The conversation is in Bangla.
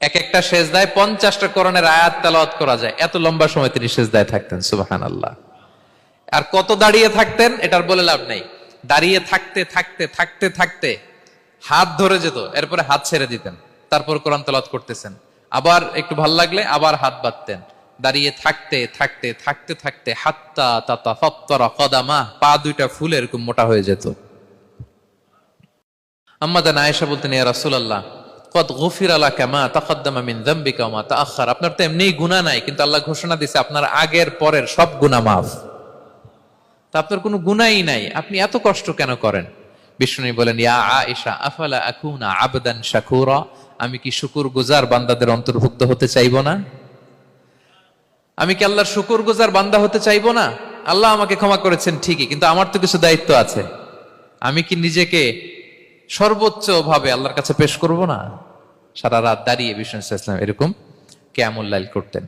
এক একটা সেজদায় পঞ্চাশটা করণের আয়াত তেলাওয়াত করা যায়। এত লম্বা সময় তিনি সেজদায় থাকতেন সুবাহান আল্লাহ আর কত দাঁড়িয়ে থাকতেন, এটার বলে লাভ নেই। দাঁড়িয়ে থাকতে থাকতে থাকতে থাকতে হাত ধরে যেত, এরপরে হাত ছেড়ে দিতেন। তারপর কোরআন তেলাওয়াত করতেছেন। আবার একটু ভালো লাগলে আবার হাত বাঁধতেন। দাঁড়িয়ে থাকতে থাকতে থাকতে থাকতে হাত্তা তাতা ফত্তরা কদামা, পা দুইটা ফুল এরকম মোটা হয়ে যেত। আম্মাদান আয়েশা বলতেন, ইয়া রাসূলুল্লাহ কদ গফির আলা কামা তাকদ্দামা মিন যামবিকা ওয়া তাআখার আপনার তো এমনিই গুনাহ নাই, কিন্তু আল্লাহ ঘোষণা দিছে, আপনার আগের পরের সব গুনাহ মাফ। তা আপনার কোনো গুনাই নাই, আপনি এত কষ্ট কেন করেন? বিষ্ণু বলেন, ইয়া আয়েশা, আফালা আকুনা আবদান শাকুরা? আমি কি শুকুর গুজার বান্দাদের অন্তর্ভুক্ত হতে চাইব না? আমি কি আল্লাহর শুকুর গুজার বান্দা হতে চাইব না? আল্লাহ আমাকে ক্ষমা করেছেন ঠিকই, কিন্তু আমার তো কিছু দায়িত্ব আছে। আমি কি নিজেকে সর্বোচ্চ ভাবে আল্লাহর কাছে পেশ করব না? সারা রাত দাঁড়িয়ে বিষ্ণু ইসলাম এরকম লাইল করতেন।